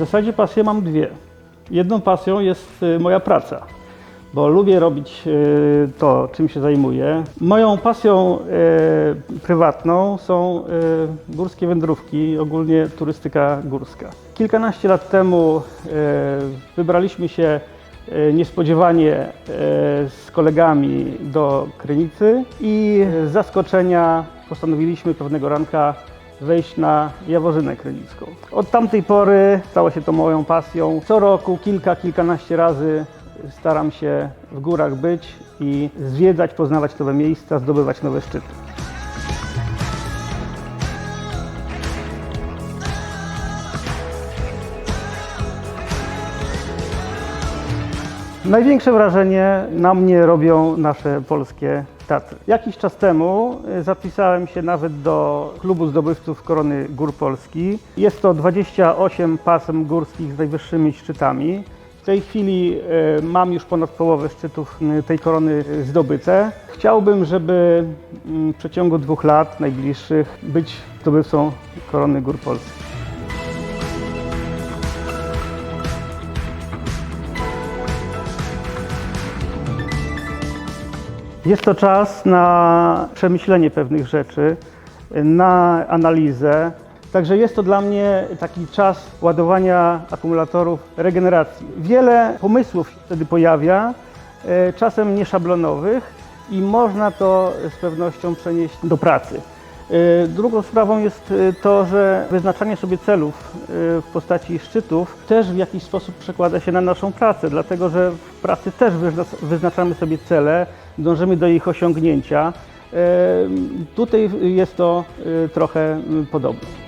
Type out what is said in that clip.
zasadzie pasje mam dwie. Jedną pasją jest y, moja praca, bo lubię robić y, to, czym się zajmuję. Moją pasją y, prywatną są górskie wędrówki, ogólnie turystyka górska. Kilkanaście lat temu wybraliśmy się niespodziewanie z kolegami do Krynicy i z zaskoczenia postanowiliśmy pewnego ranka wejść na Jaworzynę Krynicką. Od tamtej pory stało się to moją pasją. Co roku kilka, kilkanaście razy staram się w górach być i zwiedzać, poznawać nowe miejsca, zdobywać nowe szczyty. Największe wrażenie na mnie robią nasze polskie Tatry. Jakiś czas temu y, zapisałem się nawet do klubu zdobywców Korony Gór Polski. Jest to 28 pasem górskich z najwyższymi szczytami. W tej chwili y, mam już ponad połowę szczytów y, tej korony zdobyte. Chciałbym, żeby mm, w przeciągu dwóch lat najbliższych być zdobywcą Korony Gór Polskich. Jest to czas na przemyślenie pewnych rzeczy, na analizę. Także jest to dla mnie taki czas ładowania akumulatorów regeneracji. Wiele pomysłów się wtedy pojawia, e, czasem nieszablonowych i można to z pewnością przenieść do pracy. E, Drugą sprawą jest e, to, że wyznaczanie sobie celów e, w postaci szczytów też w jakiś sposób przekłada się na naszą pracę, dlatego że w pracy też wyzna- wyznaczamy sobie cele, dążymy do ich osiągnięcia. Tutaj jest to trochę podobne.